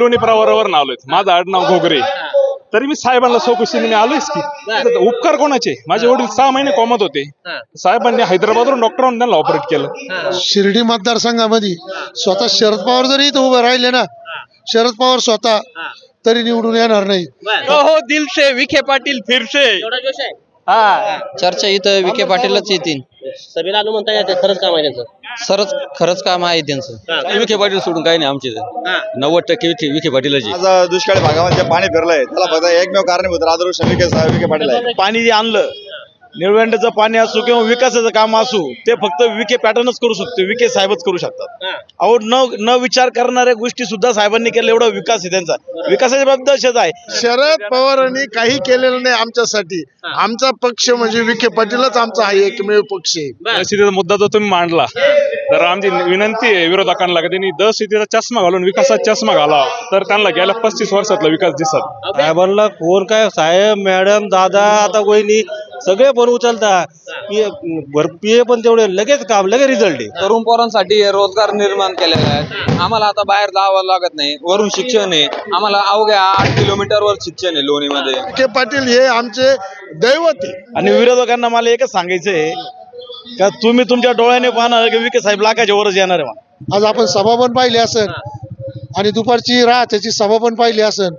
लोणी प्रवारावर आलोय माझं आडनाव घोगरे. तरी मी साहेबांना चौकशीने मी आलोयच की. उपकार कोणाचे? माझे वडील सहा महिने कोमत होते. हा. साहेबांनी हैदराबादवरून डॉक्टरांनी त्यांना ऑपरेट केलं. हा. शिर्डी मतदारसंघामध्ये स्वतः शरद पवार जरी इथं उभे राहिले ना शरद पवार स्वतः हा. तरी निवडून येणार नाही. बर. हो दिल से विखे पाटील फिर से एवढा जोश आहे. हा. चर्चा इथं विखे पाटीलच येतील. सभेला आलो म्हणता येते खरंच काम आहे त्यांचं. सरच खरंच काम आहे त्यांचं. हा. विखे पाटील सोडून काही नाही आमचे. हा. नव्वद टक्के विखे विखे पाटीलच. आज दुष्काळी भागामध्ये जे पाणी फिरलंय त्याला फक्त एकमेव कारणीभूत राजरोष विखे साहेब विखे पाटील आहे. पाणी जे आणलं निळवंड्याचं पाणी असो किंवा विकासाचं काम असो ते फक्त विखे पॅटर्नच करू शकतो विखे साहेबच करू शकतात. अहो न न विचार करणाऱ्या गोष्टी सुद्धा साहेबांनी केल्या एवढा विकास आहे त्यांचा. विकासाच्या बाबतीत असेच आहे. शरद पवारांनी काही केलेलं नाही आमच्यासाठी. आमचा पक्ष म्हणजे विखे पाटीलच आमचा हा एकमेव पक्ष आहे. मुद्दा जर तुम्ही मांडला. तर आमची विनंती आहे विरोधकांना की त्यांनी दहशतीचा चष्मा घालून विकासाचा चष्मा घालावा तर त्यांना गेल्या पस्तीस वर्षातला विकास दिसत. साहेबांना कोण काय? साहेब मॅडम दादा आता वहिनी सगळे पण उचलता. पीए पण तेवढे लगेच काम लगेच रिझल्ट आहे. तरुण पोरांसाठी रोजगार निर्माण केलेला आहे. आम्हाला आता बाहेर जावं लागत नाही. वरून शिक्षण आहे. आम्हाला अवघ्या आठ किलोमीटर वर शिक्षण आहे लोणीमध्ये. विखे पाटील हे आमचे दैवत आणि विरोधकांना मला एकच सांगायचंय. का तुम्ही तुमच्या डोळ्याने पाहणार की विखे साहेब लाखाच्या वरच येणार आहे. आज आपण सभा पण पाहिली असन आणि दुपारची रात्याची सभा पण पाहिली असन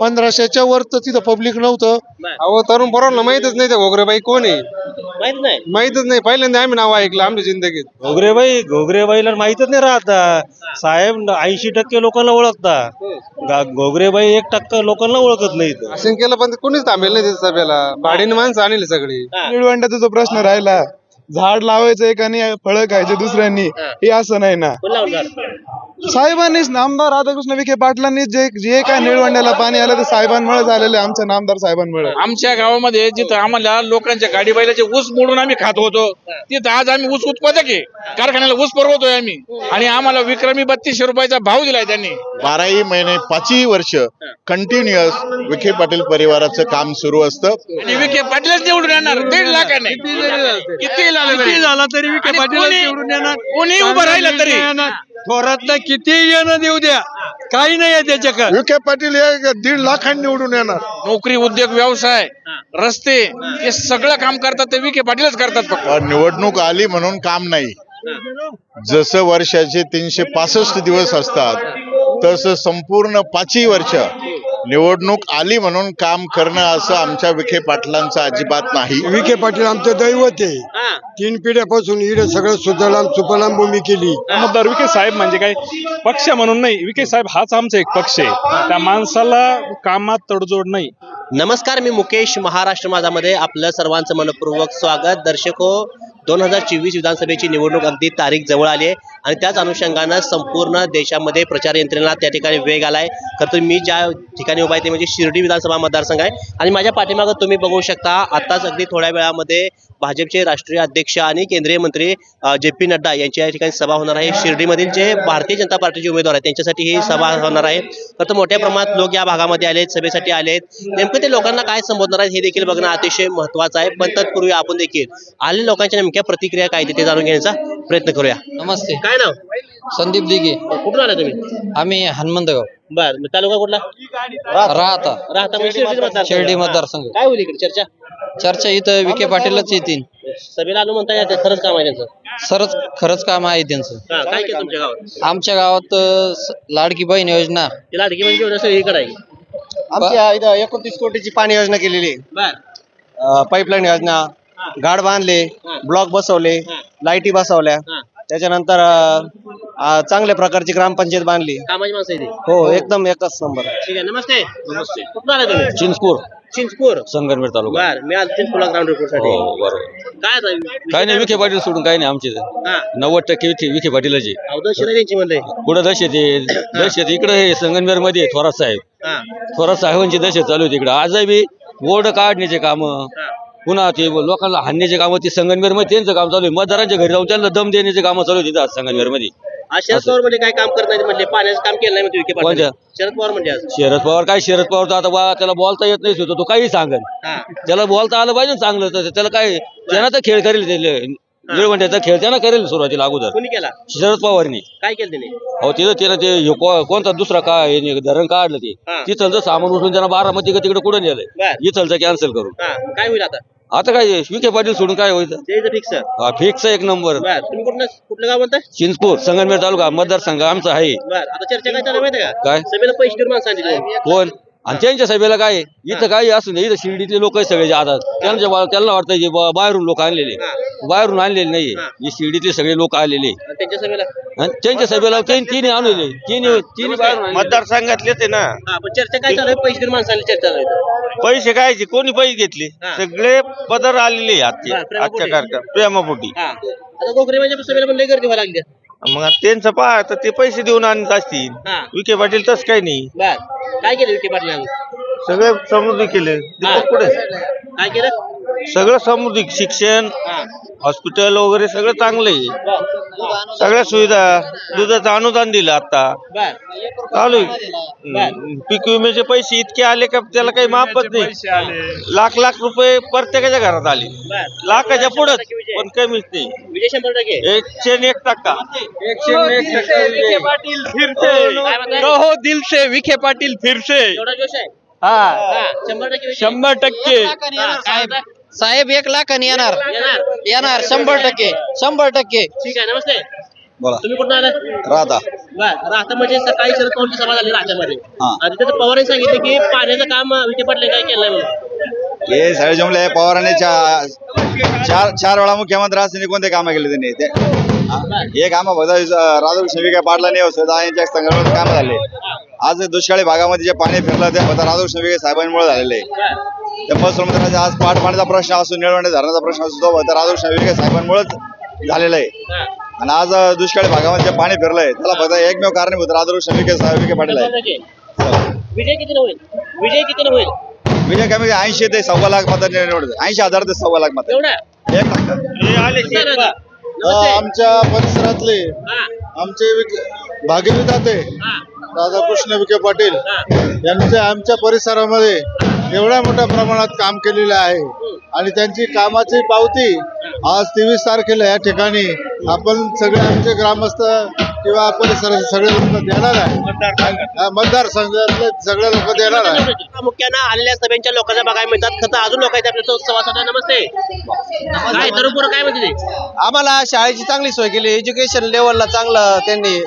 पंधराशेच्या वर तर तिथं पब्लिक नव्हतं. अहो तरुण पोरांना माहितच नाही ते घोगरेबाई कोण आहे? माहीत नाही. माहितच नाही. पहिल्यांदा आम्ही नाव ऐकलं आमच्या जिंदगीत. घोगरेबाई घोगरेबाईला माहितच नाही राहता. साहेब ऐंशी टक्के लोकांना ओळखता. गा- घोगरेबाई एक टक्का लोकांना ओळखत नाही भाषण केलं पण कोणीच थांबेल नाही त्या सभेला. भाडीने माणसं आणली सगळी. निळवंड्याचा जो प्रश्न राहिला झाड लावायचं एक आणि फळं खायचे दुसऱ्यांनी हे. असं नाही ना. साहेबांनीच नामदार राधाकृष्ण विखे पाटलांनी जे जे काय निळवंड्याला पाणी आलं ते साहेबांमुळे झालेलं आहे आमच्या नामदार साहेबांमुळे. आमच्या गावामध्ये जिथं आम्हाला लोकांच्या गाडी बैलाचे ऊस मोडून आम्ही खात होतो तिथं आज आम्ही ऊस उत्पादक आहे. कारखान्याला ऊस पुरवतोय आम्ही. आणि आम्हाला विक्रमी बत्तीसशे रुपयाचा भाव दिलाय त्यांनी. बाराही महिने पाचही वर्ष कंटिन्युअस विखे पाटील परिवाराचं काम सुरू असतं. आणि विखे पाटीलच निवडून येणार दीड लाखाने. किती झालं तरी. झाला तरी विखे आणि पाटील कोणी- निवडून येणार? कोणी उभं राहिलं तरी. थोरातला किती येणं देऊ द्या. काही नाही आहे त्याच्याकडे. विखे पाटील हे दीड लाखांनी निवडून येणार. नोकरी उद्योग व्यवसाय रस्ते हे सगळं काम करतात ते विखे पाटीलच करतात फक्त. पण निवडणूक आली म्हणून काम नाही. जसं वर्षाचे तीनशे पासष्ट दिवस असतात तसं संपूर्ण पाचही वर्ष निवडणूक आली म्हणून काम करणं असं आमच्या विखे पाटलांचं अजिबात नाही. विखे पाटील आमचं दैवत आहे. तीन पिढ्यापासून इकडे सगळं सुजलाम सुफलाम भूमी केली. मतदार विखे साहेब म्हणजे काय? पक्ष म्हणून नाही. विखे साहेब हाच आमचा एक पक्ष आहे. त्या माणसाला कामात तडजोड नाही. नमस्कार मी मुकेश महाराष्ट्र माझामध्ये. आपलं सर्वांचं मनपूर्वक स्वागत. दर्शक दोन हजार चोवीस विधानसभेची निवडणूक अगदी तारीख जवळ आली आहे आणि त्याच अनुषंगानं संपूर्ण देशामध्ये प्रचार यंत्रणा त्या ठिकाणी वेग आलाय. खरं तर मी ज्या ठिकाणी उभा आहे ते म्हणजे शिर्डी विधानसभा मतदारसंघ आहे. आणि माझ्या पाठीमागं तुम्ही बघू शकता आत्ताच अगदी थोड्या वेळामध्ये भाजपचे राष्ट्रीय अध्यक्ष आणि केंद्रीय मंत्री जे पी नड्डा यांची या ठिकाणी सभा होणार आहे. शिर्डीमधील जे भारतीय जनता पार्टीचे उमेदवार आहेत त्यांच्यासाठी ही सभा होणार आहे. तर मोठ्या प्रमाणात लोक या भागामध्ये आले सभेसाठी आले आहेत नेमकं ते लोकांना काय संबोधणार आहेत हे देखील बघणं अतिशय महत्वाचं आहे. पण तत्पूर्वी आपण देखील आलेल्या लोकांच्या नेमक्या प्रतिक्रिया काय ते जाणून घेण्याचा प्रयत्न करूया. नमस्ते. काय नाव? संदीप दिघे. कुठून आला तुम्ही? आम्ही हनुमंतगाव. बर मग तालुका कुठला? राहता. राहता शिर्डी मतदारसंघ. शिर्डी मतदारसंघ. काय होईल इकडे चर्चा? चर्चा इथं विखे पाटीलच येतील. सभेला आलो म्हणता येते खरंच काम आहे त्यांचं. सरच खरंच काम आहे त्यांचं. हा, काय केलं तुमच्या गावात? आमच्या गावात अं, स- लाडकी बहीण योजना. ती लाडकी म्हणजे एवढं सगळीकडे आहे. आमच्या इथं एकोणतीस कोटीची पाणी योजना केलेली आहे. बर. पाईपलाईन योजना गाड बांधले ब्लॉक बसवले लाईटी बसवल्या. हा. त्याच्यानंतर अं, चांगल्या प्रकारची ग्रामपंचायत बांधली. कामाची माणसं आहे ती? हो एकदम एकच नंबर. ठीक आहे नमस्ते. नमस्ते. कुठून आला तुम्ही? चिंचपूर. चिंचपूर. संगनमेर तालुका. बर मी आज चिंचपूरला ग्राउंड रिपोर्टसाठी. हो बरोबर. काय आता विषय काही नाही विखे पाटील सोडून काही नाही आमचे. हा. नव्वद टक्के विखे विखे पाटीलच. अवधूत शिंदे त्यांची म्हणले. पुढे दहशत आहे? दहशत इकडे हे संगनमेरमध्ये थोरात साहेब. हा. थोरात साहेबांची दहशत चालू होती इकडे आजही बी बोर्ड काढण्याचे काम. हा. पुन्हा ते लोकांना हाणण्याचे काम. ते संगनमेरमध्ये त्यांचं काम चालू आहे. मतदारांच्या घरी जाऊन त्यांना दम देण्याचे काम चालू होती आज संगनमेरमध्ये आज शरद पवार म्हणजे काय काम करत नाही म्हणले. पाण्याचं काम केलं नाही म्हणते विखे पाटील. कोणत्या? शरद पवार म्हणजे आज. शरद पवार काय शरद पवार तर आता बा त्याला बोलता येत नाही सुद्धा तो काही सांगन हा. त्याला बोलता आलं पाहिजे ना चांगलं तर त्याला काय त्यानं तर खेळ करेल त्याला. निळवंड्याचा खेळ त्यानं करेल सुरुवातीला अगोदर. कोणी केला? शरद पवारनी. काय केलं त्याने? अहो तिथं त्यानं ते हे को- कोणता दुसरा काय हे धरण काढलं ते. हा. तिथलचं सामान उचलून त्यानं बारामती का तिकडे कुठे नेलंय? बर. इथलचं कॅन्सल करून. हा. काय होईल आता? आता काय विखे पाटील सोडून काय होईल? ते फिक्स हा फिक्स एक नंबर. बर. तुम्ही कुठलं कुठलं गाव म्हणताय चिंचपूर संगमनेर तालुका मतदारसंघ आमचा आहे. बर. आता चर्चा काय चालू आहे माहिती आहे का? काय? सभेला पैसे आणली तुम्ही. कोण? आणि त्यांच्या सभेला काय आहे? इथं काही असू नये. इथं शिर्डीतले लोक सगळे जे आता. त्यांच्या बा- त्यांना वाटतं की बा- बाहेरून लोक आणलेले हा. बाहेरून आणलेले नाहीये हा. शिर्डीतले सगळे लोक आलेले आणि त्यांच्या सभेला? आणि त्यांच्या सभेला तीन तिने आणले तिने तिने बाहेरून आणलेले. मतदारसंघातलेच आहे ना. हा पण चर्चा काय चालू आहे? पैसे देऊन माणसं आणली चर्चा चालू आहे. पैसे काय कोणी पैसे घेतले? हा. सगळे पदर आलेले आजचे हा, प्रेमापोटी. आजच्या कार्यक्रम प्रेमापोटी. हा. आता गोखरे माझ्या सभेला पण लई गर्दी व्हायला लागली आहे. मग आता त्यांचं पहा तर ते पैसे देऊन आणत असतील. हा. विखे पाटील तसं काही नाही. बर. काय केलं विखे पाटलांनी? सगळे समृद्धी केले. हा. पुढे काय केलं? सगळं समृद्धी शिक्षण हा. हॉस्पिटल वगैरे सगळं चांगलं आहे सगळ्या सुविधा दुधाचं अनुदान दिलं आता. बर. चालू आहे. हम्म. पीक विम्याचे पैसे इतके आले का त्याला काही मापच नाही. लाख लाख रुपये प्रत्येकाच्या घरात आले. लाखाच्या पुढे पण कमीच नाही. विजय. शंभर टक्के. एकशे आणि एक टक्का. एकशे एक टक्का विजय. काय म्हणताय? कहो दिल से विखे पाटील फिर से एवढा जोश आहे? हा. हा शंभर टक्के विजय. शंभर टक्के. हा, काय म्हणताय? साहेब एक लाखाने येणार. येणार येणार शंभर टक्के शंभर टक्के. ठीक आहे नमस्ते. बोला. तुम्ही कुठून आलात? राहता बर राहता म्हणजे सकाळी शरद पवारची सभा झाली राज्यामध्ये हा. आणि तिथे पवारांनी सांगितलं की पाण्याचं काम विखे पाटले काय केलंय म्हणून. हे सगळे जमले पवारांनी चा- चार चार वेळा मुख्यमंत्री असताना कोणते कामं केले त्यांनी? ते हे? काम फक्त राजू शिविका पाटला नाही होत यांच्या काम झाले. आज दुष्काळी भागामध्ये जे पाणी फिरलं ते राजू शिविके साहेबांमुळे झालेले. आहे. ते महसूल आज पाट पाण्याचा प्रश्न असो निळवणे धरणाचा प्रश्न असो तो फक्त राजू शिविके साहेबांमुळेच झालेला आहे. आणि आज दुष्काळी भागामध्ये जे पाणी फिरलंय त्याला फक्त एकमेव कारणीभूत राजू शिविके विखे पाटील शंभर आहे टक्के. विजय किती होईल? विजय किती होईल? विजय कमी ऐंशी ते सव्वा लाख मत निवडत ऐंशी हजार ते सव्वा लाख मत. एवढा? एक. आमच्या परिसरातले आमचे हा, राधाकृष्ण विखे पाटील. यांचे आमच्या परिसरामध्ये एवढ्या मोठ्या प्रमाणात काम केलेलं आहे. आणि त्यांची कामाची पावती आज तेवीस तारखेला या ठिकाणी आपण सगळे आमचे ग्रामस्थ किंवा परिसराचे सगळे लोक देणार आहे. मतदारसंघातले सगळे लोक देणार आहे. प्रामुख्यानं आलेल्या सभेच्या लोकांना बघायला मिळतात. खरं तर अजून लोक आहेत आपल्या नमस्ते. काय तरुण काय म्हणते ते? आम्हाला शाळेची चांगली सोय केली. एज्युकेशन लेवलला चांगलं त्यांनी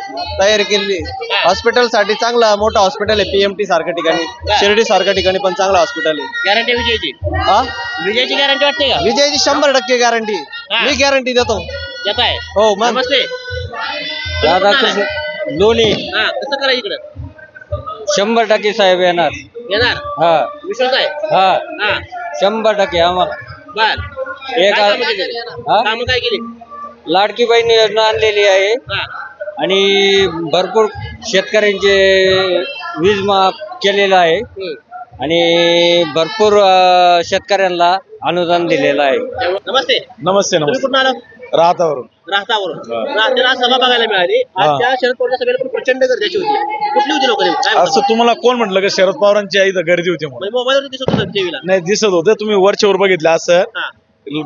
तयारी केली. हॉस्पिटलसाठी चांगलं मोठं हॉस्पिटल आहे पीएमटी सारख्या ठिकाणी. शिर्डी सारख्या ठिकाणी पण चांगलं हॉस्पिटल आहे. गॅरंटी विजयाची? हा? विजयाची गॅरंटी वाटते का? विजयाची शंभर टक्के गॅरंटी हा. मी गॅरंटी देतो. येत आहे. हो मग. नमस्ते. राधाकृष्ण लोणी. हा कसं करायचं इकडं? शंभर टक्के साहेब येणार. येणार? हा. विश्वास आहे? हा. हा. शंभर टक्के आम्हाला. बर. एक काय कामं केली? हा? कामं काय केली? लाडकी बहीण योजना आणलेली आहे. हा. आणि भरपूर शेतकऱ्यांचे वीज माफ केलेलं आहे. हम्म. आणि भरपूर अं, शेतकऱ्यांना अनुदान दिलेलं आहे. नमस्ते. नमस्ते तुम्ही कुठून आला राहतावरून. राहतावरून. राहतेला सभा बघायला मिळाली. आज त्या शरद पवारच्या सभेला पण प्रचंड गर्दीची होती. कुठली होती लोक काय असं तुम्हाला कोण म्हटलं का शरद पवारांची आई इथं गर्दी होती म्हणून? मोबाईलवर दिसत होतं टीव्हीला? नाही दिसत होते. तुम्ही वरच्यावर बघितलं असं हा.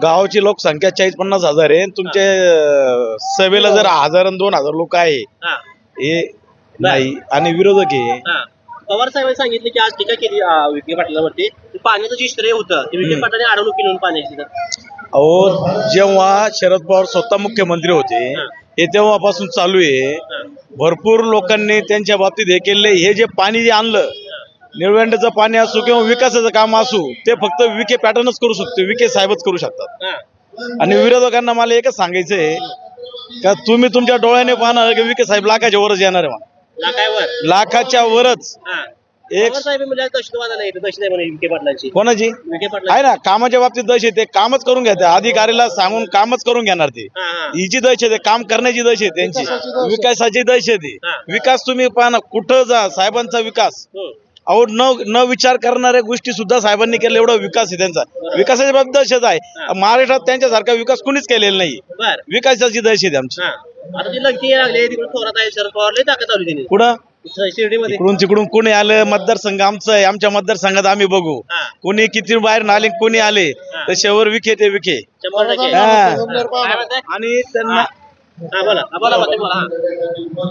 गावाची लोकसंख्या चाळीस पन्नास हजार आहे. तुमचे अं, सभेला जर हजार आणि दोन हजार लोक आहे हा. हे नाही. आणि विरोधक आहे. हा. पवार साहेबांनी सांगितले की आज टीका केली अं, विखे पाटलावरती. पाण्याचं जे श्रेय होतं ते विखे पाटलाने अडवणूक केली म्हणून पाण्याची तर. अहो जेव्हा शरद पवार स्वतः मुख्यमंत्री होते हे. तेव्हापासून चालू आहे. भरपूर लोकांनी त्यांच्या बाबतीत हे केले हे जे पाणी जे आणलं निळवंड्याचं पाणी असो किंवा विकासाचं काम असो ते फक्त विखे पॅटर्नच करू शकतो विखे साहेबच करू शकतात. हा. आणि विरोधकांना मला एकच सांगायचंय का तुम्ही तुमच्या डोळ्याने पाहणार की विखे साहेब लाखाच्या वरच येणार आहे म्हणा. लाखावर? लाखाच्या वरच. हा. एक कोणाची? आहे ना कामाच्या बाबतीत दहशत ते कामच करून घ्या अधिकारीला सांगून कामच करून घेणार ते. हा हा. हिची दहशत आहे काम करण्याची दहशत आहे त्यांची. विकासाची दहशत. हा. आहे. विकास तुम्ही पहा ना कुठं जा साहेबांचा विकास. हम्म. अहो न न विचार करणाऱ्या गोष्टी सुद्धा साहेबांनी केल्या एवढा विकास आहे त्यांचा. विकासाच्या बाबतीत दहशत आहे. महाराष्ट्रात त्यांच्यासारखा विकास कुणीच केलेला नाही बर. विकासाची दहशत आहे आमची. हा. आता ती लगती लागली. तिकडे थोरात आहे शरद पवार. लई ताकद चालू त्यांनी कुठं? शिर्डीमध्ये. इकडून तिकडून कोणी आलं? मतदारसंघ आमचं आहे. आमच्या मतदारसंघात आम्ही बघू. हा. कोणी किती बाहेर आले कोणी आले? तर शेवर विखे ते विखे. शंभर टक्के. हा. काय म्हणताय? आणि त्यांना हा, बोला. हा, बोला बोला, बोला. हा.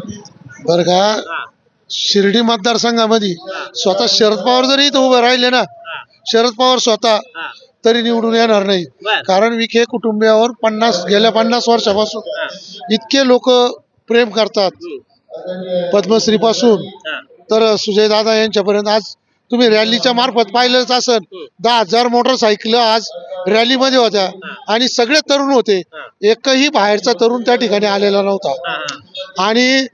बर का? हा. शिर्डी मतदारसंघामध्ये स्वतः शरद पवार जरी इथं उभे राहिले ना शरद पवार स्वतः हा. तरी निवडून येणार नाही. बर. कारण विखे कुटुंबियावर पन्नास गेल्या पन्नास वर्षापासून इतके लोक प्रेम करतात पद्मश्री पासून हा. तर सुजय दादा यांच्यापर्यंत आज तुम्ही रॅलीच्या मार्फत पाहिलंच असेल. दहा हजार मोटरसायकल आज रॅलीमध्ये होत्या. आणि सगळे तरुण होते. एकही बाहेरचा तरुण त्या ठिकाणी आलेला नव्हता. हा, हा. आणि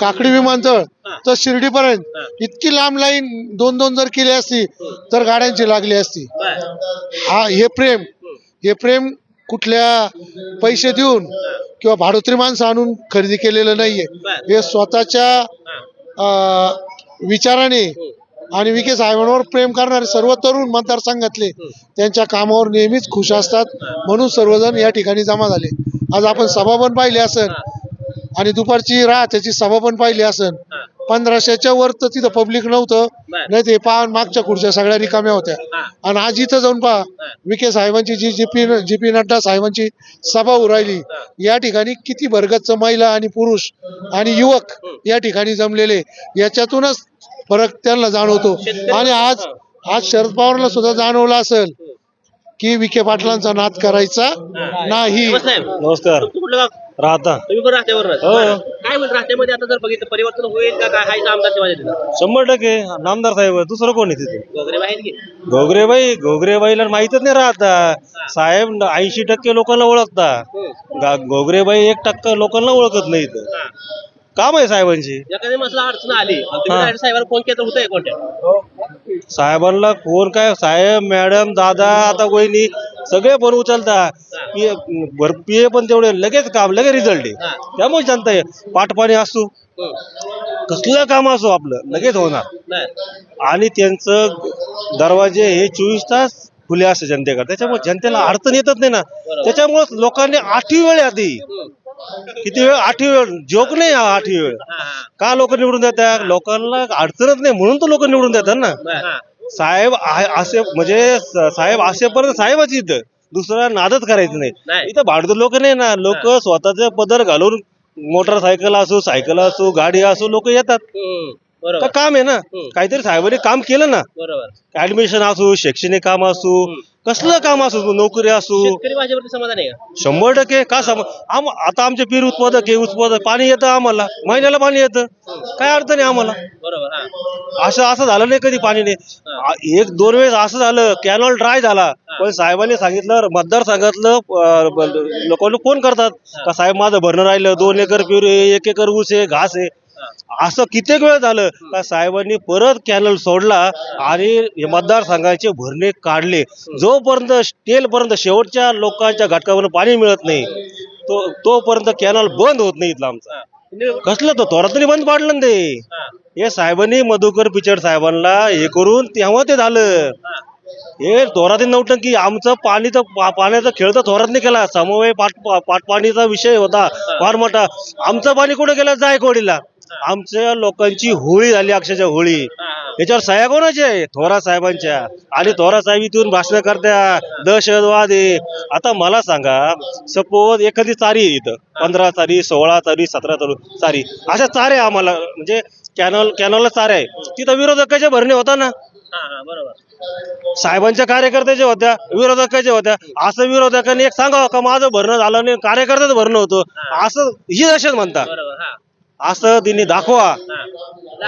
काकडी विमानतळ तर शिर्डीपर्यंत इतकी लांब लाईन दोन दोन जर केली असती तर गाड्यांची लागली असती. हा हे प्रेम. हे प्रेम कुठल्या पैसे देऊन किंवा भाडोत्री माणसं आणून खरेदी केलेलं नाहीये. हे स्वतःच्या विचाराने आणि विखे साहेबांवर प्रेम करणारे सर्व तरुण मतदारसंघातले त्यांच्या कामावर नेहमीच खुश असतात. म्हणून सर्वजण या ठिकाणी जमा झाले. आज आपण सभा पण पाहिली असन आणि दुपारची रात त्याची सभा पण पाहिली असन पंधराशेच्या वर तर तिथं पब्लिक नव्हतं. नाही ते पाहून मागच्या खुर्च्या सगळ्या रिकाम्या होत्या. आणि आज इथं जाऊन पहा विखे साहेबांची J J P J P Nadda साहेबांची सभा उरायली या ठिकाणी किती भरगतच महिला आणि पुरुष आणि युवक या ठिकाणी जमलेले. याच्यातूनच फरक त्यांना जाणवतो. आणि आज आज शरद पवारला सुद्धा जाणवलं असेल की विखे पाटलांचा नाद करायचा नाही. नमस्कार. राहता. तुम्ही पण राहत्यावर हो. काय म्हणत राहत्यामध्ये आता जर बघितलं परिवर्तन होईल का काय? हाय आमदार शिवाजी तिथं शंभर टक्के. नामदार साहेब दुसरं कोण आहे तिथे? वगैरे बाहेर की? घोगरेबाई घोगरेबाईला माहीतच नाही राहता. साहेब ऐंशी टक्के लोकांना ओळखता. गा- घोगरेबाई एक टक्का लोकांना ओळखत नाही इथं. काम आहे साहेबांची. एखादी मसला अडचण आली आणि तुम्ही हा. direct साहेबांना फोन केला तर होतंय कोणत्या? साहेबांना कोण काय? साहेब मॅडम दादा आता वहिनी सगळे पण उचलता. पीए भर पीए पण तेवढे लगेच काम लगेच रिझल्ट आहे त्यामुळे जनता आहे पाठपाणी असू. कसलं काम असो आपलं लगेच होणार. आणि त्यांचं दरवाजे हे चोवीस तास खुले असते जनतेकडे. त्याच्यामुळे जनतेला अडचण येतच नाही ना. त्याच्यामुळे लोकांनी आठवी वेळ आधी किती वेळ? आठवी वेळ. जोक नाही हा आठवी वेळ. का लोक निवडून देतात? लोकांना अडचणच नाही. म्हणून तर लोक निवडून देतात ना. साहेब असे म्हणजे साहेब असेपर्यंत साहेबाची इथं. दुसरा नादच करायचं नाही. नाही. इथं भाडदर लोक नाही ना. लोक स्वतःचे पदर घालून मोटरसायकल असो सायकल असो गाडी असो लोक येतात. बरोबर. काम आहे ना. काहीतरी साहेबांनी काम केलं ना. बरोबर. ऍडमिशन असो शैक्षणिक काम असो कसलं काम असो नोकरी असो? शेतकरी भाषेवरती समाधान आहे का? शंभर टक्के का सम? आम आता आमचे पीर उत्पादक आहे उत्पादक पाणी येतं आम्हाला. महिन्याला पाणी येतं. काय अडचण आहे आम्हाला? बरोबर हा. असं असं झालं नाही कधी पाणी नाही. आ- एक दोन वेळेस असं झालं कॅनॉल ड्राय झाला. पण साहेबांनी सांगितलं मतदारसंघातलं अं, ब- लोकांना फोन करतात? का साहेब माझं भरणं राहिलं दोन एकर पेरू एक एकर ऊस आहे घास आहे. असं कित्येक वेळ झालं. का साहेबांनी परत कॅनल सोडला आणि मतदारसंघाचे भरणे काढले. जोपर्यंत स्टेल पर्यंत शेवटच्या लोकांच्या घटकावर पाणी मिळत नाही तो तोपर्यंत कॅनल बंद होत नाही इथला आमचा. कसलं तो थोरातनी बंद पाडलं ना ते. हे साहेबांनी मधुकर पिचड साहेबांना हे करून तेव्हा ते झालं. हे थोरात नौटंकी आमचं पाणी तर पाण्याचा खेळ तर थोरात केला. समवय पाट पाटपाणीचा विषय होता. फार मोठा. आमचं पाणी कुठं गेलं? जायकवाडीला. आमच्या लोकांची होळी झाली अक्षरशः होळी. याच्यावर सह्या कोणाच्या आहे? थोरा साहेबांच्या. आणि थोरा साहेब इथून भाषण करत्या. दहशतवाद. आहे आता मला सांगा सपोज एखादी चारी आहे इथं. पंधरा चारी सोळा चारी सतरा चालू चारी. अशा चारे आहे आम्हाला म्हणजे कॅनल कॅनलला चारे आहे. तिथं विरोधकाचे भरणे होता ना? बरोबर साहेबांच्या कार्यकर्त्याच्या होत्या विरोधकाच्या होत्या. असं विरोधकांनी एक सांगावं का माझं भरणं झालं नाही कार्यकर्त्याचं भरणं होतं. असं ही दहशत म्हणतात. असं तिने दाखवा.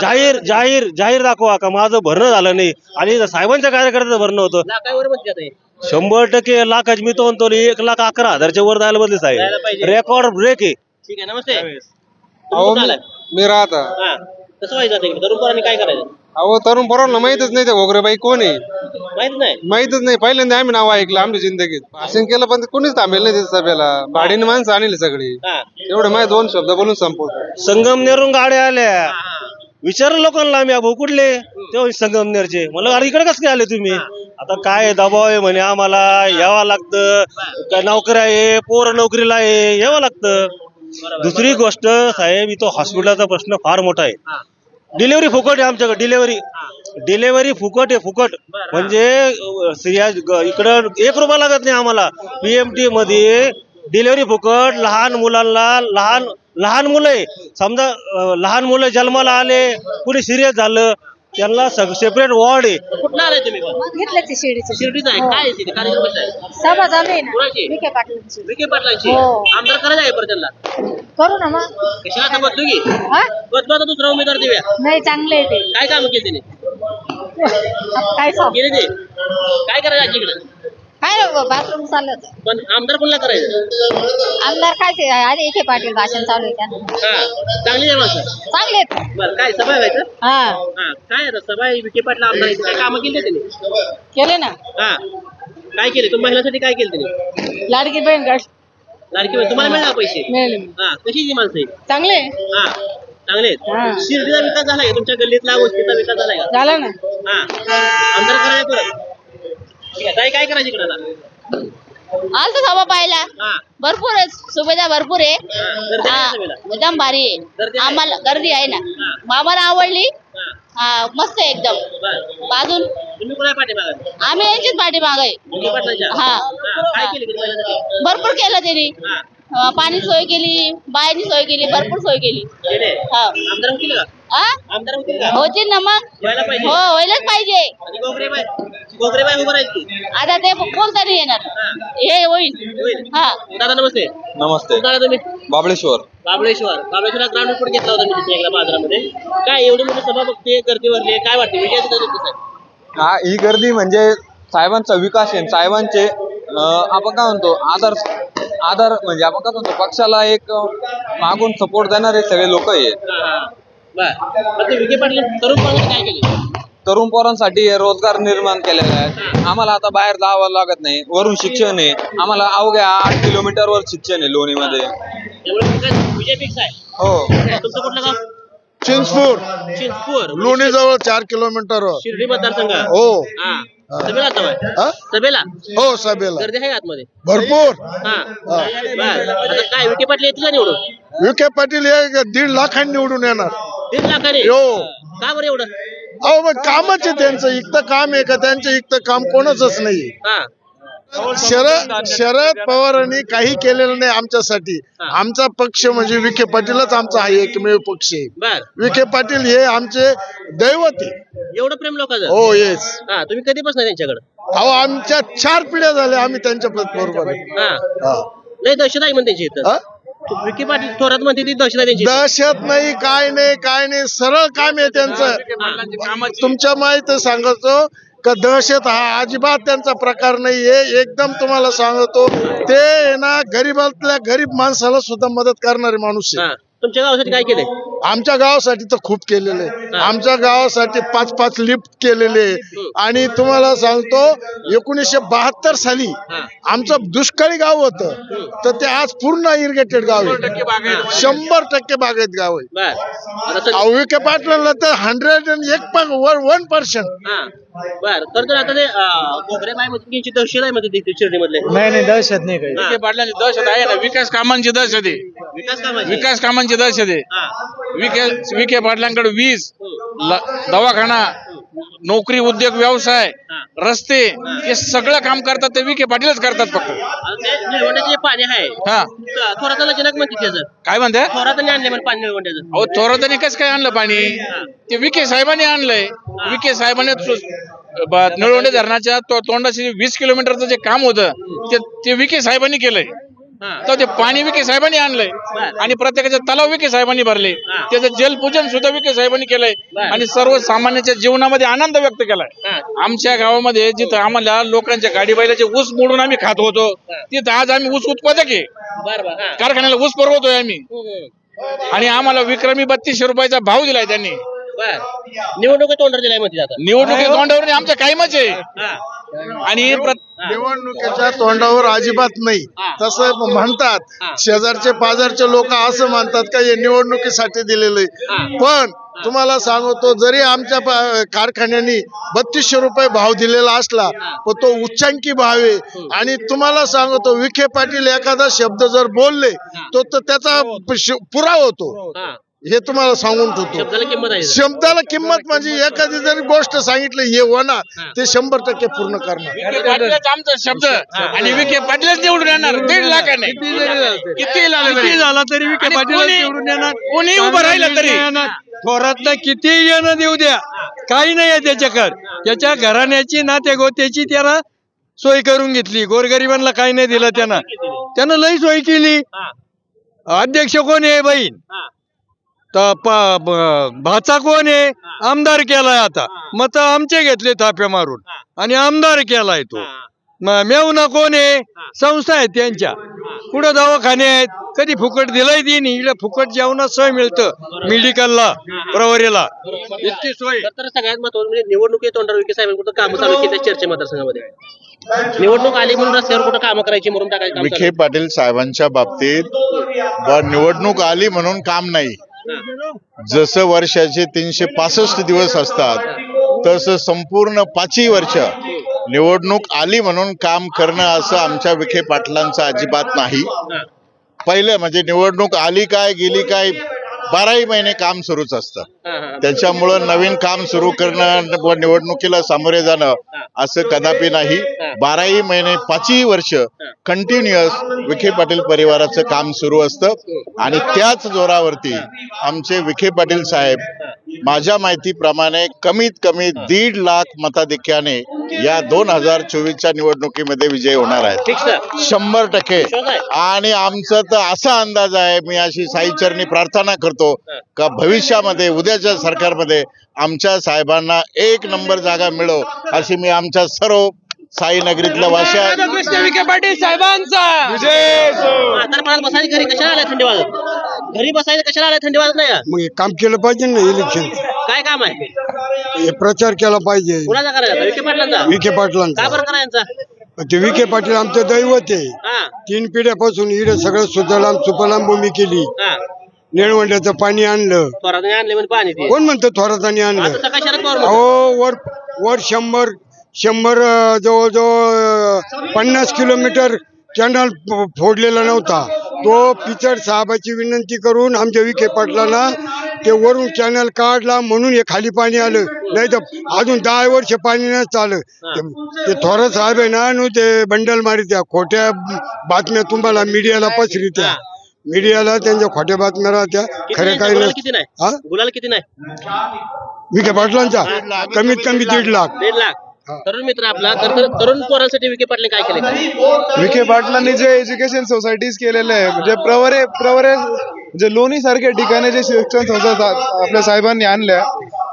जाहीर जाहीर जाहीर दाखवा का माझं भरणं झालं नाही. आणि साहेबांच्या कार्यकर्त्याचं भरणं होतं. लाखावर म्हणते आता हे. शंभर टक्के लाखाची मी तो म्हणतो एक लाख अकरा हजारच्या वर जायला बदले जायला साहेब पाहिजे. रेकॉर्ड ब्रेक आहे. ठीक आहे नमस्ते. तुम्ही अहो कुठं आलाय? मी राहता. हा. कसं व्हायचं आता इकडे? तरुण पोरांनी काय करायचं? अहो तरुण पोरांना माहितच नाही ते घोगरेबाई कोण आहे? माहीत नाही. माहितच नाही. पहिल्यांदा आम्ही नाव ऐकलं आमच्या जिंदगीत. भाषण केलं पण ते कोणीच थांबेल नाही त्या सभेला. भाडीने माणसं आणली सगळी. हा. एवढे माहिती दोन शब्द बोलून संपवतो. संगमनेरून गाड्या आल्या. विचारलं लोकांना आम्ही भाऊ कुठले? तेव्हा संगमनेरचे म्हणलं अरे इकडे कसं काय आले तुम्ही? आता काय दबाव आहे म्हणे आम्हाला यावं लागतं. काय नोकरी आहे पोरं नोकरीला आहे यावं लागतं. दुसरी गोष्ट साहेब इथं हॉस्पिटलचा प्रश्न फार मोठा आहे. डिलेव्हरी फुकट आहे आमच्याकडे डिलेव्हरी डिलेव्हरी फुकट आहे फुकट. म्हणजे अं, स्त्रिया ग- इकडं एक रुपया लागत नाही आम्हाला. पीएमटी मध्ये डिलेव्हरी फुकट लहान मुलांना लहान लहान मुलं आहे. समजा अं, लहान मुलं जन्माला आले कुणी सिरियस झालं त्यांना सेपरेट वॉर्ड आहे. कुठला आलाय तुम्ही पण? घेतलं ते शिर्डीचं. शिर्डीचा आहे. काय आहे तिथे? कार्यक्रम कसा आहे? सभा चालू आहे ना. कोणाची? विखे पाटलांची. विखे पाटलांची? हो. आमदार करायचं आहे परत त्यांना. करू ना मग. कशाला आता बदलू की? हा? बदलू आता दुसरा उमेदवार देऊया. नाही चांगले आहे ते. काय काम केले त्याने आता काय सांग? केले ते? काय करायचं आजी इकडे? काय रे बाथरूम चाललं होतं. पण आमदार कोणला करायचं? आमदार काय ते आधी विखे पाटील भाषण चालू आहे त्यांना हा चांगली आहे माणसं. चांगले आहेत. बरं काय सभा का हा. हा काय आता सभा आहे विखे पाटला आमदार. काय कामं केली त्यांनी? केले ना. हा. काय केले? तुम्ही महिलांसाठी काय केलं त्यांनी? लाडकी बहीण गट. लाडकी बहीण, तुम्हाला मिळणार पैसे? मिळाले. हा कशी ती माणसं आहेत? चांगले हा चांगले हा. आहेत शिर्डीचा विकास झालाय का? तुमच्या गल्लीतला वस्तीचा विकास झालाय का? झालं ना. हा. आमदार करायला परत. ठीक आहे ताई काय करायची इकडे आता? आलतो सभा पाहायला. हा. भरपूर आहे सुविधा भरपूर आहे. हा गर्दी आहे का सभेला? एकदम भारी गर्दी आहे? आहे? आम्हाला गर्दी आहे ना. हा. मामाला आवडली. हा. हा मस्त आहे एकदम. बरं. बाजून तुम्ही कोणा पाठीमागा? आम्ही यांचीच पाठी मागे पाटलांच्या हा. काय केली तुम्ही महिलांसाठी भरपूर केलं त्यांनी. हा. अं, पाणी सोय केली बायाची सोय केली भरपूर सोय केली. केले? हा. आमदार का? आमदार होतील का? होतील ना मग. व्हायला पाहिजे. हो व्हायलाच पाहिजे. आणि गोगरेबाई गोगरेबाई उभं राहायची आता ते नाही येणार? हे. होईल. होईल. हा. दादा नमस्ते. नमस्ते. कुठं आला तुम्ही? बाबळेश्वर. बाबळेश्वर. बाबळेश्वरला ग्राउंड रिपोर्ट घेतला होता मी तिथे एकदा बाजारामध्ये. काय एवढी मोठी सभा बघते गर्दी भरली काय वाटते? आहे? हा ही गर्दी म्हणजे साहेबांचा विकास आहे साहेबांचे अं, आपण काय म्हणतो आदर आदर म्हणजे आपण काय म्हणतो पक्षाला एक अं, मागून सपोर्ट देणारे सगळे लोक आहेत. हा, हा. बर. आता विखे पाटील तरुण पोरांनी काय केले? तरुण पोरांसाठी रोजगार निर्माण केलेले आहेत आम्हाला आता बाहेर जावं लागत नाही. वरून शिक्षण आहे. आम्हाला अवघ्या आठ किलोमीटर वर शिक्षण आहे लोणीमध्ये. फिक्स आहे. हो. तुमचं कुठलं गाव? चिंचपूर. चिंचपूर. लोणी जवळ चार किलोमीटर शिर्डी मतदारसंघ. हो. हा. सभेला आता बाय. हा? सभेला? हो सभेला. गर्दी आहे आतमध्ये? भरपूर. हा. बर. आता काय विखे पाटील येतील का निवडून? विखे पाटील हे दीड लाखांनी निवडून येणार. दीड लाखाने हो. का बरं एवढं? अहो मग कामच आहे त्यांचं. इकतं काम आहे का त्यांचं? इकतं काम कोणाचंच नाही हा. शरद शरद पवारांनी काही केलेलं नाही आमच्यासाठी. आमचा पक्ष म्हणजे विखे पाटीलच आमचा हा एकमेव पक्ष आहे. बर. विखे पाटील हे आमचे दैवत आहे. एवढं प्रेम लोकांचं? हो येस हा तुम्ही कधीपासून त्यांच्याकडे? अहो आमच्या चार पिढ्या झाल्या आम्ही त्यांच्या बरोबर. हा. नाही दहशत आहे म्हणते त्यांची हा? विखे पाटील थोरात म्हणते ती दहशत आहे त्यांची. दहशत नाही काय नाही काय नाही सरळ काम आहे त्यांचं. तुमच्या माहिती सांगतो का दहशत हा अजिबात त्यांचा प्रकार नाहीये. एकदम तुम्हाला सांगतो ते आहे ना गरीबातल्या गरीब माणसाला सुद्धा मदत करणारे माणूस आहे. तुमच्या गावासाठी काय केलंय? आमच्या गावासाठी तर खूप केलेले. आमच्या गावासाठी पाच पाच लिफ्ट केलेले. आणि तुम्हाला सांगतो एकोणीसशे बहात्तर साली. आमचं दुष्काळी गाव होतं. तर ते आज पूर्ण इरिगेटेड गाव आहे. शंभर टक्के बागायत गाव आहे. विखे पाटलांना तर हंड्रेड अँड एक वन पर्सेंट हा. बर. तर आता ते दहशत आहे मध्ये नाही नाही दहशत नाही काही. विखे पाटलांची दहशत आहे ना. विकास कामांची दहशत आहे. विकास कामाची. विकास कामांची दहशत आहे. हा. विखे विखे पाटलांकडे वीज दवाखाना नोकरी उद्योग व्यवसाय रस्ते हे सगळं काम करतात ते विखे पाटीलच करतात फक्त. पाणी आहे. हा. थोराताला जनक म्हणते काय म्हणते? थोराताने आणले म्हणजे पाणी निळवंड्याचं. अहो थोरातांनी कसं काय आणलं पाणी? ते विखे साहेबांनी आणलंय. विखे साहेबांनी निळवंडे धरणाच्या तोंडाशी वीस किलोमीटरचं जे काम होतं ते विखे साहेबांनी केलंय. तर ते पाणी विखे साहेबांनी आणलंय. आणि प्रत्येकाचे तलाव विखे साहेबांनी भरले. त्याचं जलपूजन सुद्धा विखे साहेबांनी केलंय. आणि सर्वसामान्याच्या जीवनामध्ये आनंद व्यक्त केलाय. आमच्या गावामध्ये जिथं आम्हाला लोकांच्या गाडी बैलाचे ऊस मोडून आम्ही खात होतो तिथं आज आम्ही ऊस उत्पादक आहे. कारखान्याला ऊस पुरवतोय आम्ही. आणि आम्हाला विक्रमी बत्तीसशे रुपयाचा भाव दिलाय त्यांनी. बर. निवडणूक तोंडावर दिलाय म्हणते आता. निवडणुकी तोंडावर आमचं कायमच आहे. हा. आणि प्रत- निवडणुकीच्या तोंडावर अजिबात नाही. हा. तसं हा. म्हणतात शेजारचे पाजारचे लोक असं म्हणतात का हे निवडणुकीसाठी दिलेलं हा. आहे पण तुम्हाला सांगतो जरी आमच्या प- कारखान्यांनी बत्तीसशे रुपये भाव दिलेला असला पण तो उच्चांकी भाव आहे. आणि तुम्हाला सांगतो विखे पाटील एखादा शब्द जर बोलले तो तर त्याचा श- पुरावा होतो. हा. हे तुम्हाला सांगून ठेवतो. शब्दाला किंमत आहे शब्दाला किंमत म्हणजे एखादी जरी गोष्ट सांगितली हे होणार ते शंभर टक्के पूर्ण करणार. आमचा शब्द. आणि विखे पाटीलच निवडून येणार. दीड लाखाने. किती झाला तरी. विखे पाटील कोणी- निवडून येणार. कोणी उभं राहिलं तरी. थोरातला किती येणं देऊ द्या. काही नाही आहे त्याच्याकडे. त्याच्या घराण्याची ना त्या गोत्याची त्याला सोय करून घेतली. गोरगरिबांना काही नाही दिलं त्यानं. त्यानं लई सोय केली. अध्यक्ष कोण आहे बहीण? तर भाचा कोण आहे? आमदार केलाय आता. मत आमचे घेतले थाप्या मारून. आणि आमदार केलाय तो. म- मेवना कोण आहे? संस्था आहेत त्यांच्या. कुठं दवाखाने आहेत? कधी फुकट दिलंय तिने इकडे फुकट जेवणात सोय मिळतं. मेडिकलला प्रवरीला. इतकी सोय. तर- सगळ्यात महत्वाचं म्हणजे निवडणुकी तोंडावर विखे साहेबांनी कुठं कामं चालू केली चर्चे मतदारसंघामध्ये? निवडणूक आली म्हणून रस्त्यावर कुठं कामं करायची म्हणून टाकायची विखे पाटील साहेबांच्या बाबतीत निवडणूक आली म्हणून काम नाही. जसं वर्षाचे तीनशे पासष्ट दिवस असतात तसं संपूर्ण पाचही वर्ष निवडणूक आली म्हणून काम करणं असं आमच्या विखे पाटलांचं अजिबात नाही. पहिलं म्हणजे निवडणूक आली काय गेली काय बाराही महिने काम सुरूच असतं. त्याच्यामुळं नवीन काम सुरू करणं व निवडणुकीला सामोरे जाणं असं कदापि नाही. बाराही महिने पाचही वर्ष कंटिन्युअस विखे पाटील परिवाराचं काम सुरू असतं. आणि त्याच जोरावरती आमचे विखे पाटील साहेब माझ्या माहितीप्रमाणे कमीत कमी दीड लाख मताधिक्याने या दोन हजार चोवीसच्या निवडणुकीमध्ये विजय होणार आहे. शंभर टक्के? आणि आमचं तर असा अंदाज आहे मी अशी साईचरणी प्रार्थना करतो का भविष्यामध्ये उद्याच्या सरकारमध्ये आमच्या साहेबांना एक नंबर जागा मिळो अशी मी आमच्या सर्व साई नगरीतल्या वाशा विखे पाटील साहेबांचा घरी बसायला कशाला आलाय थंडी वाजत नाही? का? मग हे काम केलं पाहिजे ना इलेक्शन काय काम आहे? हे प्रचार केला पाहिजे. कुणाचा करायचा? विखे पाटलांचा? विखे का पाटलांचा बरं करायचा? ते विखे पाटील आमचं दैवत आहे. हा. तीन पिढ्यापासून इकडे सगळं सुजलाम सुफलाम भूमी केली. हा. निळवंड्याचं पाणी आणलं. थोरात आणले म्हणजे पाणी ते. कोण म्हणतं थोरातानी आता आणलं सकाळी शरद पवार म्हणतो. अहो वर वर शंभर शंभर अं, जवळजवळ अं, पन्नास किलोमीटर कॅनल फ- फोडलेला नव्हता. तो पिचड साहेबाची विनंती करून आमच्या विखे पाटलांना ते वरून कॅनल काढला म्हणून हे खाली पाणी आलं. नाही तर अजून दहा वर्ष पाणी नाही आलं ते- थोर साहेब आहे ना नु ते बंडल मारित्या खोट्या बातम्या तुम्हाला मीडियाला पसरित्या. मीडियाला त्यांच्या खोट्या बातम्या राहत्या. खरे काही नाही. हा? गुलाल किती नाही? विखे पाटलांचा? कमीत कमी दीड लाख. दीड लाख. तरुण मित्र आपला तर तर- तरुण पोरांसाठी विखे पाटले काय केले विखे पाटलांनी जे एज्युकेशन सोसायटीज केलेले आहे म्हणजे प्रवरे प्रवरे म्हणजे लोणी सारख्या ठिकाणी जे शिक्षण संस्था सा- आपल्या साहेबांनी आणल्या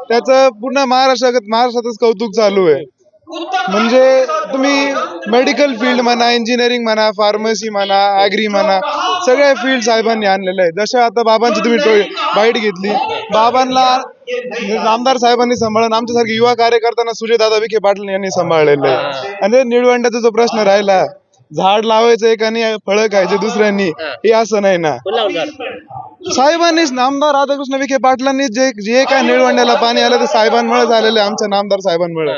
त्याचं पूर्ण महाराष्ट्रात महाराष्ट्रातच कौतुक चालू आहे. म्हणजे तुम्ही मेडिकल फील्ड म्हणा इंजिनिअरिंग म्हणा फार्मसी म्हणा ऍग्री म्हणा सगळ्या फील्ड साहेबांनी आणलेले आहे जशा आता बाबांची तुम्ही टो- बाईट घेतली बाबांना आमदार साहेबांनी सांभाळून आमच्यासारखे युवा कार्यकर्त्यांना सुजयदादा विखे पाटील यांनी सांभाळलेलं. आणि निळवंड्याचा जो प्रश्न राहिला झाड लावायचं एक आणि फळं खायचे दुसऱ्यांनी हे. असं नाही ना? साहेबांनीच नामदार राधाकृष्ण विखे पाटलांनी जे जे काय निळवंड्याला पाणी आलं ते साहेबांमुळे झालेलं आहे आमच्या नामदार साहेबांमुळे.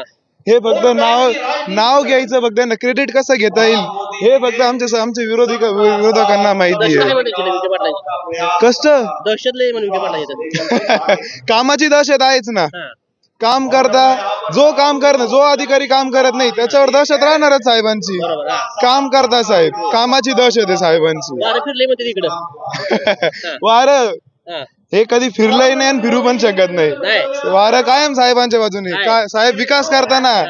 हे. फक्त नाव नाव घ्यायचं फक्त त्यांना क्रेडिट कसं घेता येईल? हे फक्त आमच्या आमच्या विरोधी विरोधकांना माहिती आहे. कष्ट? दहशत कामाची दहशत आहेच ना. काम करता जो काम करत जो अधिकारी काम करत नाही त्याच्यावर दहशत राहणारच साहेबांची. काम करता साहेब. कामाची दहशत आहे साहेबांची. वारं हा. कधी फिरलंही नाही आणि फिरू पण शकत नाही. नाही. वारं कायम साहेबांच्या बाजूने. काय साहेब विकास करताना.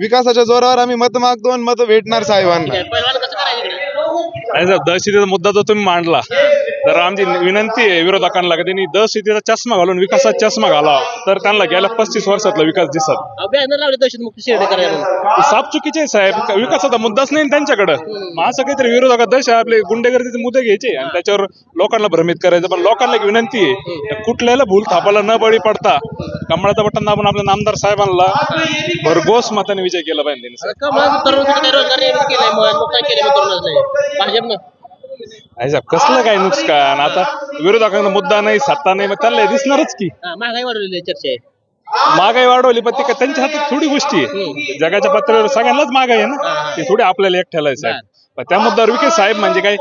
विकासाच्या जोरावर आम्ही मत मागतो आणि मत भेटणार साहेबांना. आणि जर दहशतीचा मुद्दा जर तुम्ही मांडला तर आमची विनंती आहे विरोधकांना की त्यांनी दहशतीचा चष्मा घालून विकासाचा चष्मा घालावा. तर त्यांना गेल्या पस्तीस वर्षातला विकास दिसत. बॅनर लावले शिर्डी करायला. साफ चुकीचे आहे साहेब. विकासाचा मुद्दाच नाही त्यांच्याकडे. मग असं काहीतरी विरोधकात दश आपले गुंडेगर्दीचे मुद्दे घ्यायचे आणि त्याच्यावर लोकांना भ्रमित करायचं. पण लोकांना एक विनंती आहे त्या कुठल्याला भूल थापाला न बळी पडता कमळाचं बटन दाबून आपल्या नामदार साहेबांना भरघोस मताने विजय केला पाहिजे त्यांनी. आता कमळाचं तरुणांसाठी काय रोजगार निर्मिती केलाय मग नुकसान केलंय मग तरुणाचं भाजपनं. नाही साहेब कसलं काय नुकसान? आता विरोधकांना मुद्दा नाही सत्ता नाही मग त्यांना दिसणारच की. हा, महागाई वाढवलेली आहे, चर्चा आहे. महागाई वाढवली पण ते काय त्यांच्या हातात थोडी गोष्टी आहे. जगाच्या पातळीवर सगळ्यांनाच महागाई आहे ना? ते थोडी आपल्याला एकट्याला आहे साहेब. पण त्या मुद्द्यावर विखे साहेब म्हणजे काय?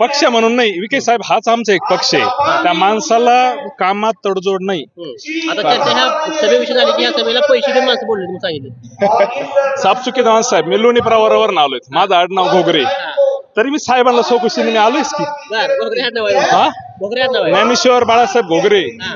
पक्ष म्हणून नाही विखे साहेब हाच आमचा एक पक्ष आहे. त्या माणसाला कामात तडजोड नाही. हम्म. आता चर्चा ह्या सभेविषयी झाली की या सभेला पैसे देऊन माणसं बोलले तुम्ही सांगितलं. सापचुकी माणसं साहेब मी लोणी प्रवारावर आलोय. माझं आडनाव घोगरे. तरी मी साहेबांना चौकशीने मी आलोयच की? हा? ज्ञानेश्वर बाळासाहेब घोगरे हा.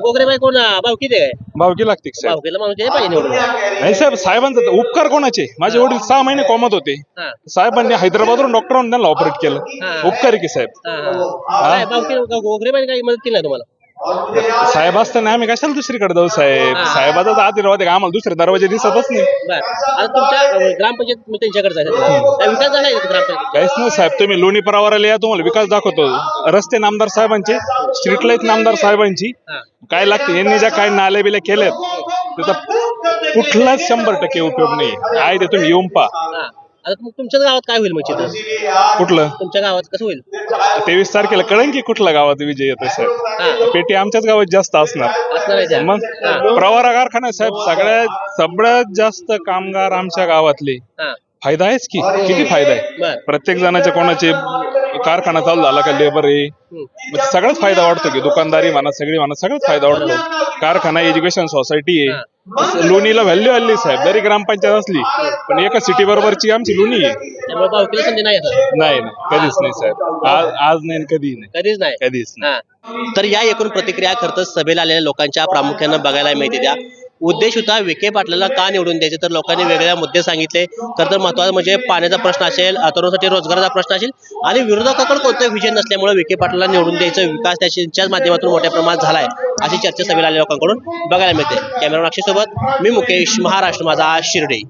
गोगरे बाई कोण भावकी ते? काय भावकी लागते का साहेब? भावकीला माणूस पाहिजे निवडून. नाही साहेब साहेबांचा उपकार कोणाचे? माझे वडील सहा महिने कोमत होते. हा. साहेबांनी हैदराबादवरून डॉक्टर आणून त्यांना ऑपरेट केलं. हा. उपकार आहे की साहेब? हा, हा. काय भावकी गोगरे बाई काही मदत केली नाही तुम्हाला? साहेब असताना आम्ही कशाला दुसरीकडे जाऊ साहेब. साहेबाचा तर आशीर्वाद आहे का आम्हाला दुसरे दरवाजे दिसतच नाही. बर. आता तुमच्या ग्रामपंचायत मी त्यांच्याकडे जायचं. काय विकास झाला आहे का ग्रामपंचायत काहीच नाही साहेब तुम्ही लोणी प्रवाराला या तुम्हाला विकास दाखवतो. रस्ते नामदार साहेबांचे स्ट्रीट लाइट नामदार साहेबांची. काय लागते यांनी ज्या काय नाल्या बिल्या केल्यात त्याचा कुठलाच शंभर टक्के उपयोग नाही. काय ते तुम्ही येऊन पहा. हा. आता तुम- तुमच्याच गावात काय होईल मग चित्र? कुठलं? तुमच्या गावात कसं होईल? तेवीस तारखेला कळेल की कुठल्या गावात विजय येतोय हा. साहेब पेटी आमच्याच गावात जास्त असणार. असणार आहे त्या. मग हा. प्रवारा कारखाना आहे साहेब. सगळ्यात सगळ्यात जास्त कामगार आमच्या गावातले. हा. फायदा आहेच की? किती फायदा आहे? बर. प्रत्येक जणाच्या कोणाचे कारखाना चालू झाला का लेबर आहे? मग ते सगळाच फायदा वाटतो की दुकानदारी म्हणा सगळी म्हणा सगळाच फायदा वाटतो. कारखाना एज्युकेशन सोसायटी आहे. लोणीला व्हॅल्यू आली साहेब. जरी ग्रामपंचायत असली पण एका सिटी बरोबरची आमची लोणी आहे. त्यामुळे भावकीला संधी नाही नाही नाही. कधीच नाही साहेब. आज आज नाही कधी नाही. कधीच नाही? कधीच नाही. हा. तर या एकूण प्रतिक्रिया खरं तर सभेला आलेल्या लोकांच्या प्रामुख्यानं बघायला मिळते त्या. उद्देश होता विखे पाटलाला का निवडून द्यायचे? तर लोकांनी वेगवेगळ्या मुद्दे सांगितले. खरं तर महत्वाचं म्हणजे पाण्याचा प्रश्न असेल तरुणांसाठी रोजगाराचा प्रश्न असेल आणि विरोधकाकडे कोणतं विजय नसल्यामुळे विखे पाटलाला निवडून द्यायचा विकास त्याच्याच माध्यमातून मोठ्या प्रमाणात झालाय अशी चर्चा सभेला आलेल्या लोकांकडून बघायला मिळते. कॅमेरा सोबत मी मुकेश महाराष्ट्र माझा शिर्डी.